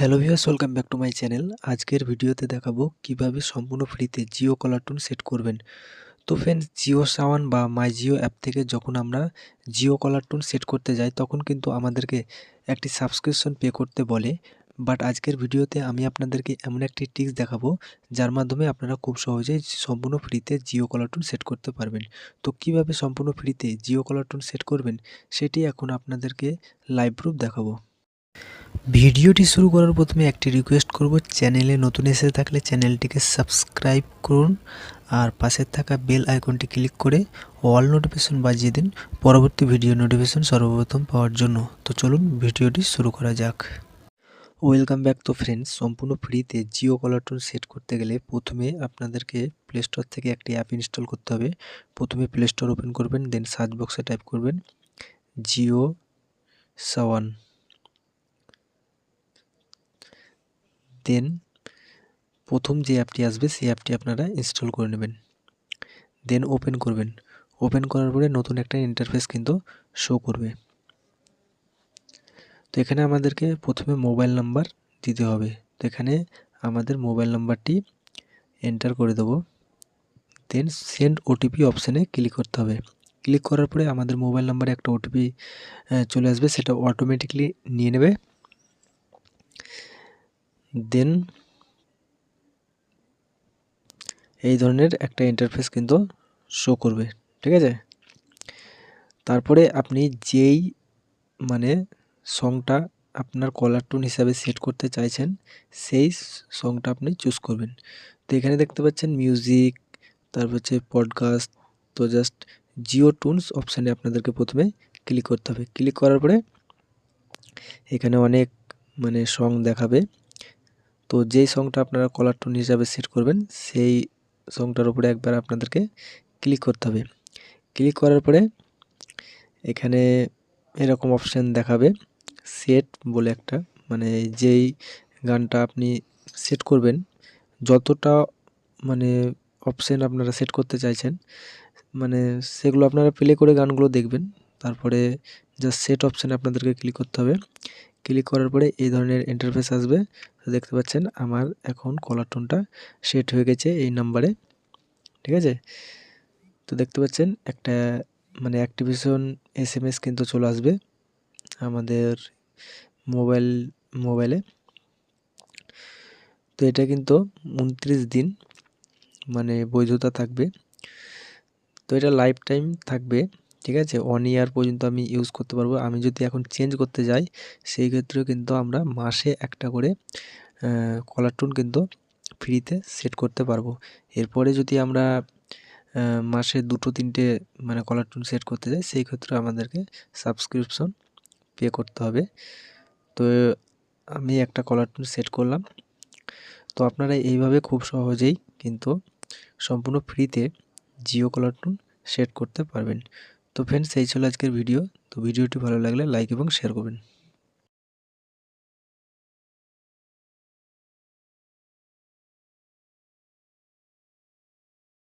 Hello viewers welcome back to my channel আজকের ভিডিওতে দেখাবো কীভাবে সম্পূর্ণ ফ্রিতে জিও কলার টোন সেট করবেন। তো ফ্রেন্ডস জিও সাওয়ান বা মাই জিও অ্যাপ থেকে যখন আমরা জিও কলার টোন সেট করতে যাই, তখন কিন্তু আমাদেরকে একটি সাবস্ক্রিপশন পে করতে বলে। বাট আজকের ভিডিওতে আমি আপনাদেরকে এমন একটি টিক্স দেখাবো, যার মাধ্যমে আপনারা খুব সহজেই সম্পূর্ণ ফ্রিতে জিও কলার টোন সেট করতে পারবেন। তো কীভাবে সম্পূর্ণ ফ্রিতে জিও কলার টোন সেট করবেন, সেটি এখন আপনাদেরকে লাইভ প্রুফ দেখাবো। ভিডিওটি শুরু করার প্রথমে একটি রিকোয়েস্ট করব, চ্যানেলে নতুন এসে থাকলে চ্যানেলটিকে সাবস্ক্রাইব করুন আর পাশে থাকা বেল আইকনটি ক্লিক করে অল নোটিফিকেশন বাজিয়ে দিন, পরবর্তী ভিডিও নোটিফিকেশন সর্বপ্রথম পাওয়ার জন্য। তো চলুন ভিডিওটি শুরু করা যাক। ওয়েলকাম ব্যাক তো ফ্রেন্ডস সম্পূর্ণ ফ্রিতে জিও কলার সেট করতে গেলে প্রথমে আপনাদেরকে প্লে স্টোর থেকে একটি অ্যাপ ইনস্টল করতে হবে। প্রথমে প্লে স্টোর ওপেন করবেন দেন সার্চ বক্সে টাইপ করবেন জিও সাওয়ান দেন, প্রথম যে অ্যাপটি আসবে সেই অ্যাপটি আপনারা ইনস্টল করে নেবেন। দেন ওপেন করবেন। ওপেন করার পরে নতুন একটা ইন্টারফেস কিন্তু শো করবে। তো এখানে আমাদেরকে প্রথমে মোবাইল নাম্বার দিতে হবে। তো এখানে আমাদের মোবাইল নাম্বারটি এন্টার করে দেবো। দেন সেন্ড ওটিপি অপশানে ক্লিক করতে হবে। ক্লিক করার পরে আমাদের মোবাইল নাম্বারে একটা ওটিপি চলে আসবে। সেটা অটোমেটিকলি নিয়ে নেবে। দেন এই ধরনের একটা ইন্টারফেস কিন্তু শো করবে, ঠিক আছে? তারপরে আপনি যেই মানে সংটা আপনার কলার টোন হিসাবে সেট করতে চাইছেন, সেই সংটা আপনি চুজ করবেন। তো এখানে দেখতে পাচ্ছেন মিউজিক তারপর হচ্ছে পডকাস্ট তো জাস্ট জিও টুনস অপশানে আপনাদেরকে প্রথমে ক্লিক করতে হবে। ক্লিক করার পরে এখানে অনেক মানে সং দেখাবে। তো যেই সংটা আপনারা কলার টোন হিসাবে সেট করবেন, সেই সংটার উপরে একবার আপনাদেরকে ক্লিক করতে হবে। ক্লিক করার পরে এখানে এরকম অপশান দেখাবে সেট বলে একটা। মানে যেই গানটা আপনি সেট করবেন, যতটা মানে অপশান আপনারা সেট করতে চাইছেন মানে সেগুলো আপনারা প্লে করে গানগুলো দেখবেন। তারপরে জাস্ট সেট অপশানে আপনাদেরকে ক্লিক করতে হবে। ক্লিক করার পরে এই ধরনের ইন্টারফেস আসবে। দেখতে পাচ্ছেন আমার এখন কলার টোনটা সেট হয়ে গেছে এই নাম্বারে ঠিক আছে? তো দেখতে পাচ্ছেন একটা মানে অ্যাক্টিভেশন এস এম এস কিন্তু চলে আসবে আমাদের মোবাইল মোবাইলে তো এটা কিন্তু উনত্রিশ দিন মানে বৈধতা থাকবে। তো এটা লাইফ টাইম থাকবে। ঠিক আছে? ওয়ান ইয়ার পর্যন্ত আমি ইউজ করতে পারব। আমি যদি এখন চেঞ্জ করতে যাই, সেই ক্ষেত্রেও কিন্তু আমরা মাসে একটা করে কলার টোন কিন্তু ফ্রিতে সেট করতে পারব। এরপরে যদি আমরা মাসে দুটো, তিনটে মানে কলার টোন সেট করতে যাই, সেই ক্ষেত্রে আমাদেরকে সাবস্ক্রিপশন পে করতে হবে। তো, আমি একটা কলার টোন সেট করলাম। তো আপনারা এইভাবে খুব সহজেই কিন্তু সম্পূর্ণ ফ্রিতে জিও কলার টুন সেট করতে পারবেন। তো ফ্রেন্ডস এই ছিল আজকের ভিডিও তো ভিডিওটি ভালো লাগলে লাইক এবং শেয়ার করবেন।